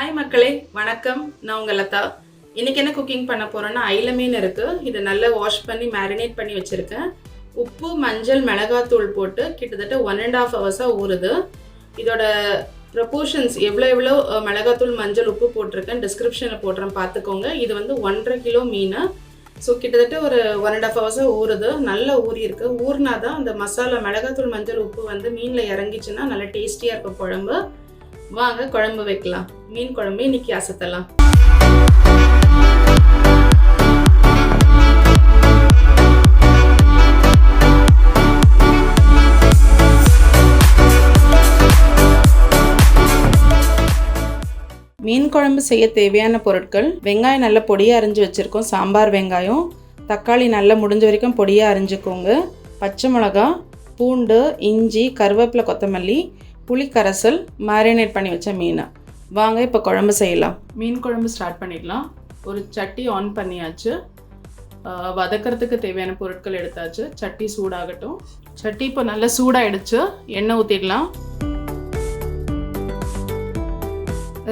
Hi மக்களே வணக்கம். நான் உங்கள் லதா. இன்னைக்கு என்ன குக்கிங் பண்ண போகிறேன்னா ஐல மீன் இருக்குது இதை நல்லா வாஷ் பண்ணி மேரினேட் பண்ணி வச்சுருக்கேன். உப்பு மஞ்சள் மிளகாத்தூள் போட்டு கிட்டத்தட்ட ஒன் அண்ட் ஆஃப் ஹவர்ஸாக ஊறுது. இதோட ப்ரப்போர்ஷன்ஸ் எவ்வளோ எவ்வளோ மிளகாத்தூள் மஞ்சள் உப்பு போட்டிருக்கேன் டிஸ்கிரிப்ஷனில் போடுறேன் பார்த்துக்கோங்க. இது வந்து ஒன்றரை கிலோ மீன். ஸோ கிட்டத்தட்ட ஒரு ஒன் அண்ட் ஆஃப் ஹவர்ஸாக ஊறுது. நல்லா ஊறி இருக்கு ஊறினா தான் அந்த மசாலா மிளகாத்தூள் மஞ்சள் உப்பு வந்து மீனில் இறங்கிச்சுன்னா நல்லா டேஸ்டியாக இருக்கும் குழம்பு. வாங்க குழம்பு வைக்கலாம். மீன் குழம்பு இன்னைக்கு அசத்தலாம். மீன் குழம்பு செய்ய தேவையான பொருட்கள் வெங்காயம் நல்லா பொடியாக அரிஞ்சு வச்சுருக்கோம் சாம்பார் வெங்காயம் தக்காளி நல்லா முடிஞ்ச வரைக்கும் பொடியாக அரிஞ்சுக்கோங்க. பச்சை மிளகா பூண்டு இஞ்சி கருவேப்பிலை கொத்தமல்லி புளிக்கரைசல் மேரினேட் பண்ணி வச்ச மீனை. வாங்க இப்போ குழம்பு செய்யலாம். மீன் குழம்பு ஸ்டார்ட் பண்ணிடலாம். ஒரு சட்டி ஆன் பண்ணியாச்சு. வதக்கிறதுக்கு தேவையான பொருட்கள் எடுத்தாச்சு. சட்டி சூடாகட்டும். சட்டி இப்போ நல்லா சூடாகிடுச்சு எண்ணெய் ஊற்றிடலாம்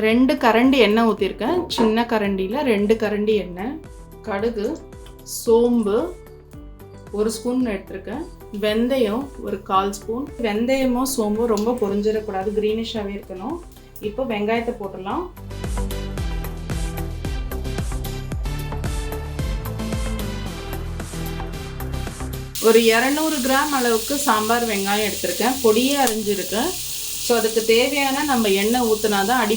ரெண்டு கரண்டி எண்ணெய் ஊற்றிருக்கேன் சின்ன கரண்டியில் ரெண்டு கரண்டி எண்ணெய். கடுகு சோம்பு ஒரு ஸ்பூன் எடுத்திருக்கேன். வெந்தயம் ஒரு கால் ஸ்பூன். வெந்தயமும் சோம்பும் ரொம்ப பொறிஞ்சிடக்கூடாது க்ரீனிஷாகவே இருக்கணும். இப்போ வெங்காயத்தை போட்டுடலாம். ஒரு இரநூறு கிராம் அளவுக்கு சாம்பார் வெங்காயம் எடுத்திருக்கேன். பொடியே அரிஞ்சிருக்கேன் ஸோ அதுக்கு தேவையான நம்ம எண்ணெய் ஊற்றினா தான் அடி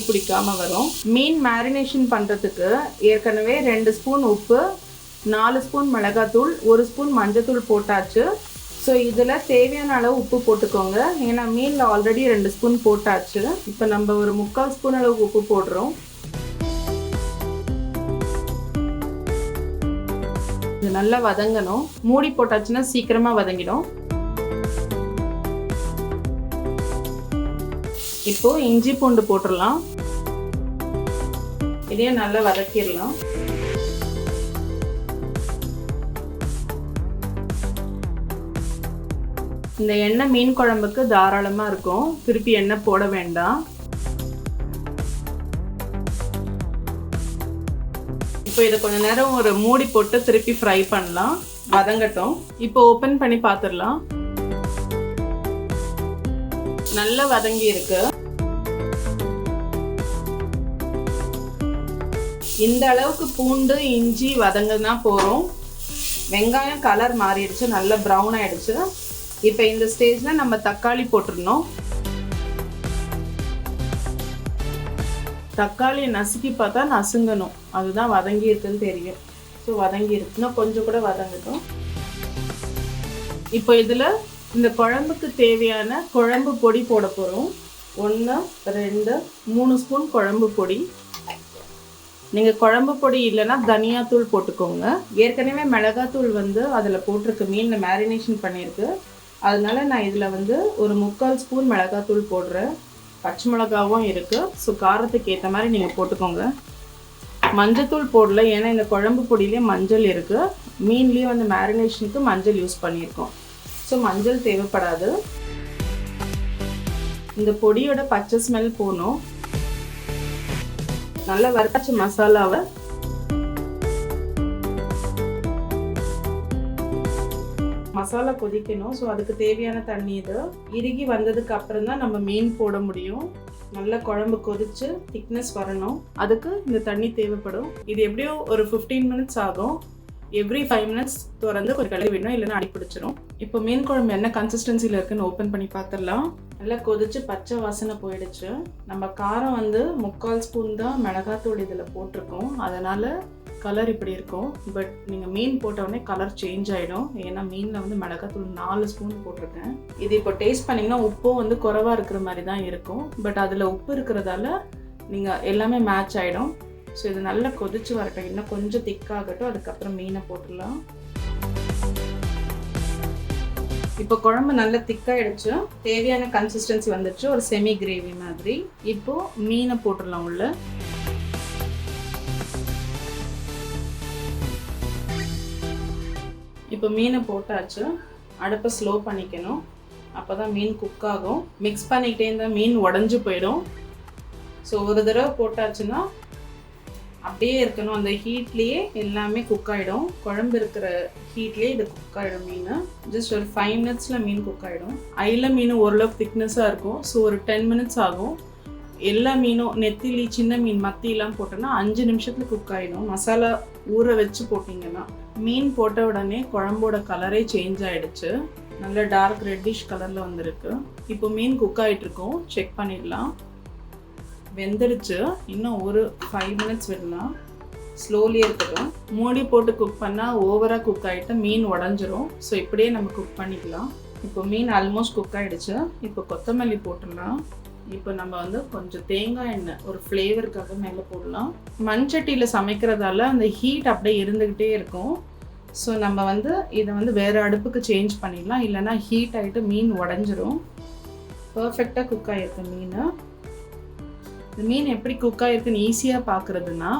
வரும். மீன் மேரினேஷன் பண்ணுறதுக்கு ஏற்கனவே ரெண்டு ஸ்பூன் உப்பு நாலு ஸ்பூன் மிளகாத்தூள் ஒரு ஸ்பூன் மஞ்சத்தூள் போட்டாச்சு. ஸோ இதில் தேவையான அளவு உப்பு போட்டுக்கோங்க. ஏன்னா மீனில் ஆல்ரெடி ரெண்டு ஸ்பூன் போட்டாச்சு. இப்போ நம்ம ஒரு முக்கால் ஸ்பூன் அளவுக்கு உப்பு போடுறோம். இது நல்லா வதங்கணும். மூடி போட்டாச்சுன்னா சீக்கிரமாக வதங்கிடும். இப்போ இஞ்சி பூண்டு போட்டுடலாம். இதையும் நல்லா வதக்கிடலாம். இந்த எண்ணெய் மீன் குழம்புக்கு தாராளமாக இருக்கும். திருப்பி எண்ணெய் போட வேண்டாம். இப்போ இதை கொஞ்ச நேரம் ஒரு மூடி போட்டு திருப்பி ஃப்ரை பண்ணலாம். வதங்கட்டும். இப்போ ஓப்பன் பண்ணி பார்த்துடலாம் நல்லா வதங்கி இருக்கு. இந்த அளவுக்கு பூண்டு இஞ்சி வதங்குனா போகிறோம் வெங்காயம் கலர் மாறிடுச்சு நல்லா ப்ரௌன் ஆயிடுச்சு. இப்போ இந்த ஸ்டேஜில் நம்ம தக்காளி போட்டுருணும் தக்காளியை நசுக்கி பார்த்தா நசுங்கணும். அதுதான் வதங்கி இருக்குன்னு தெரியும். ஸோ வதங்கி இருக்குன்னா கொஞ்சம் கூட வதங்கட்டும். இப்போ இதில் இந்த குழம்புக்கு தேவையான குழம்பு பொடி போட போகிறோம் ஒன்று ரெண்டு மூணு ஸ்பூன் குழம்பு பொடி. நீங்கள் குழம்பு பொடி இல்லைன்னா தனியாத்தூள் போட்டுக்கோங்க. ஏற்கனவே மிளகாத்தூள் வந்து அதில் போட்டிருக்கு. மீனில் மேரினேஷன் பண்ணியிருக்கு. அதனால நான் இதில் வந்து ஒரு முக்கால் ஸ்பூன் மிளகாத்தூள் போடுறேன். பச்சை மிளகாவும் இருக்குது ஸோ காரத்துக்கு ஏற்ற மாதிரி நீங்கள் போட்டுக்கோங்க. மஞ்சத்தூள் போடல. ஏன்னா இந்த குழம்பு பொடியிலே மஞ்சள் இருக்குது மீன்லேயும் வந்து மேரினேஷனுக்கு மஞ்சள் யூஸ் பண்ணியிருக்கோம். ஸோ மஞ்சள் தேவைப்படாது. இந்த பொடியோட பச்சை ஸ்மெல் போகணும் நல்லா வறுத்தாச்ச மசாலாவை. மசாலா கொதிக்கணும். ஸோ அதுக்கு தேவையான தண்ணி இது. இறுகி வந்ததுக்கு அப்புறம் தான் நம்ம மீன் போட முடியும். நல்லா குழம்பு கொதிச்சு திக்னஸ் வரணும். அதுக்கு இந்த தண்ணி தேவைப்படும். இது எப்படியும் ஒரு ஃபிஃப்டீன் மினிட்ஸ் ஆகும். எவ்ரி ஃபைவ் மினிட்ஸ் திறந்து கொஞ்சம் கழுவி விடணும். இல்லைன்னா அடி பிடிச்சிரும். இப்போ மீன் குழம்பு என்ன கன்சிஸ்டன்சியில் இருக்குன்னு ஓப்பன் பண்ணி பார்த்துடலாம். நல்லா கொதிச்சு பச்சை வாசனை போயிடுச்சு. நம்ம காரம் வந்து முக்கால் ஸ்பூன் தான் மிளகாத்தூள் இதில் போட்டிருக்கோம். அதனால் கலர் இப்படி இருக்கும். பட் நீங்கள் மீன் போட்டவுடனே கலர் சேஞ்ச் ஆகிடும் ஏன்னா மீனில் வந்து மிளகாத்தூள் நாலு ஸ்பூன் போட்டிருக்கேன். இது இப்போ டேஸ்ட் பண்ணிங்கன்னா உப்பும் வந்து குறைவாக இருக்கிற மாதிரி தான் இருக்கும். பட் அதில் உப்பு இருக்கிறதால நீங்கள் எல்லாமே மேட்ச் ஆகிடும் ஸோ இது நல்லா கொதிச்சு வரட்டும். இன்னும் கொஞ்சம் திக்காகட்டும் அதுக்கப்புறம் மீனை போட்டுடலாம். இப்போ குழம்பு நல்லா திக்காயிடுச்சு தேவையான கன்சிஸ்டன்சி வந்துடுச்சு ஒரு செமி கிரேவி மாதிரி. இப்போது மீனை போட்டுடலாம் உள்ள. இப்போ மீனை போட்டாச்சு. அடுப்பை ஸ்லோ பண்ணிக்கணும். அப்போ தான் மீன் குக் ஆகும். மிக்ஸ் பண்ணிக்கிட்டே இருந்தால் மீன் உடஞ்சி போயிடும். ஸோ ஒரு தடவை போட்டாச்சுன்னா அப்படியே இருக்கணும். அந்த ஹீட்லேயே எல்லாமே குக் ஆகிடும் குழம்பு இருக்கிற ஹீட்லேயே இது குக் ஆகிடும் மீன். ஜஸ்ட் ஒரு ஃபைவ் மினிட்ஸில் மீன் குக் ஆகிடும் ஐயில் மீன் ஓரளவுக்கு திக்னஸாக இருக்கும். ஸோ ஒரு டென் மினிட்ஸ் ஆகும். எல்லா மீனும் நெத்திலி சின்ன மீன் மத்தியெல்லாம் போட்டோன்னா அஞ்சு நிமிஷத்தில் குக் ஆகிடும் மசாலா ஊற வச்சு போட்டிங்கன்னா மீன் போட்ட உடனே குழம்போட கலரே சேஞ்ச் ஆகிடுச்சு நல்ல டார்க் ரெட்டிஷ் கலரில் வந்திருக்கு. இப்போ மீன் குக் ஆகிட்டுருக்கோம் செக் பண்ணிடலாம். வெந்துடுச்சு இன்னும் ஒரு ஃபைவ் மினிட்ஸ் விடலாம். ஸ்லோலி இருக்கட்டும். மூடி போட்டு குக் பண்ணால் ஓவராக குக் ஆகிட்டு மீன் உடஞ்சிரும். ஸோ இப்படியே நம்ம குக் பண்ணிக்கலாம். இப்போ மீன் ஆல்மோஸ்ட் குக் ஆகிடுச்சு இப்போ கொத்தமல்லி போட்டுடலாம். இப்போ நம்ம வந்து கொஞ்சம் தேங்காய் எண்ணெய் ஒரு ஃப்ளேவருக்காக மேலே போடலாம். மண்சட்டியில் சமைக்கிறதால அந்த ஹீட் அப்படியே இருந்துக்கிட்டே இருக்கும். ஸோ நம்ம வந்து இதை வந்து வேறு அடுப்புக்கு சேஞ்ச் பண்ணிடலாம். இல்லைன்னா ஹீட் ஆகிட்டு மீன் உடஞ்சிரும். பர்ஃபெக்டாக குக் ஆகிருக்கு மீன். இந்த மீன் எப்படி குக் ஆகிருக்குன்னு ஈஸியாக பார்க்குறதுனா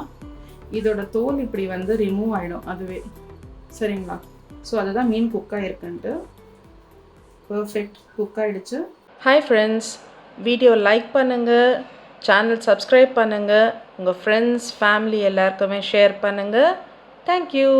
இதோட தோல் இப்படி வந்து ரிமூவ் ஆகிடும் அதுவே. சரிங்களா? ஸோ அதுதான் மீன் குக் ஆகிருக்குன்ட்டு பர்ஃபெக்ட் குக் ஆகிடுச்சு ஹாய் ஃப்ரெண்ட்ஸ் வீடியோ லைக் பண்ணுங்கள் சேனல் சப்ஸ்கிரைப் பண்ணுங்கள் உங்கள் ஃப்ரெண்ட்ஸ் ஃபேமிலி எல்லாருக்குமே ஷேர் பண்ணுங்கள் தேங்க்யூ